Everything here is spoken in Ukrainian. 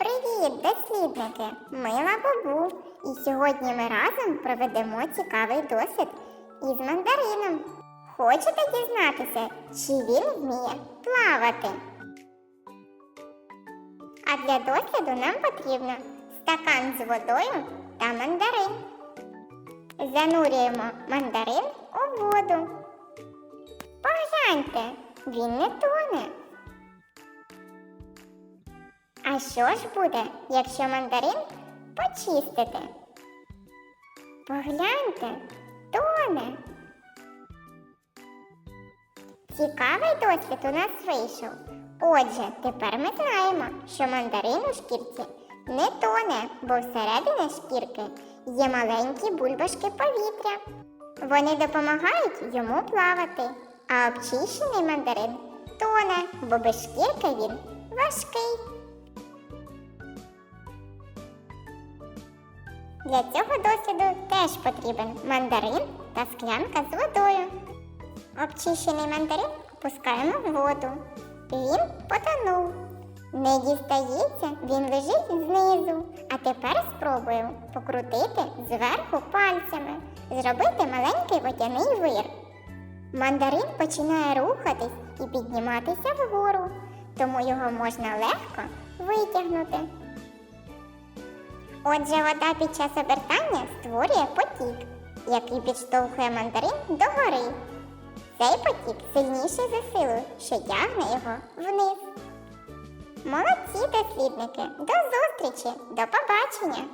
Привіт, дослідники! Ми Лабубу, і сьогодні ми разом проведемо цікавий досвід із мандарином. Хочете дізнатися, чи він вміє плавати? А для досліду нам потрібно стакан з водою та мандарин. Занурюємо мандарин у воду. Погляньте, він не тоне. Що ж буде, якщо мандарин почистити? Погляньте, тоне. Цікавий досвід у нас вийшов. Отже, тепер ми знаємо, що мандарин у шкірці не тоне, бо всередині шкірки є маленькі бульбашки повітря. Вони допомагають йому плавати, а обчищений мандарин тоне, бо без шкірки він важкий. Для цього досвіду теж потрібен мандарин та склянка з водою. Обчищений мандарин опускаємо в воду. Він потонув. Не дістається, він лежить знизу. А тепер спробуємо покрутити зверху пальцями, зробити маленький водяний вир. Мандарин починає рухатись і підніматися вгору, тому його можна легко витягнути. Отже, вода під час обертання створює потік, який підштовхує мандарин догори. Цей потік сильніший за силу, що тягне його вниз. Молодці дослідники! До зустрічі! До побачення!